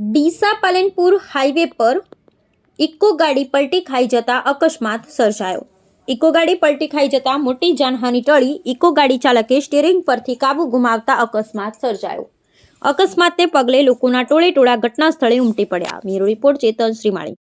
Deesa Palanpur highway પર eco ગાડી પલટી ખાઈ જતા અકસ્માત સર્જાયો. ઇકો ગાડી પલટી ખાઈ જતા મોટી જાનહાની ટળી ઇકો ગાડી ચાલકે સ્ટીરિંગ પરથી કાબુ ગુમાવતા અકસ્માત સર્જાયો. અકસ્માતને પગલે લોકોના ટોળે ટોળા ઘટના સ્થળે ઉમટી પડ્યા. Bureau report Chetan Shrimali.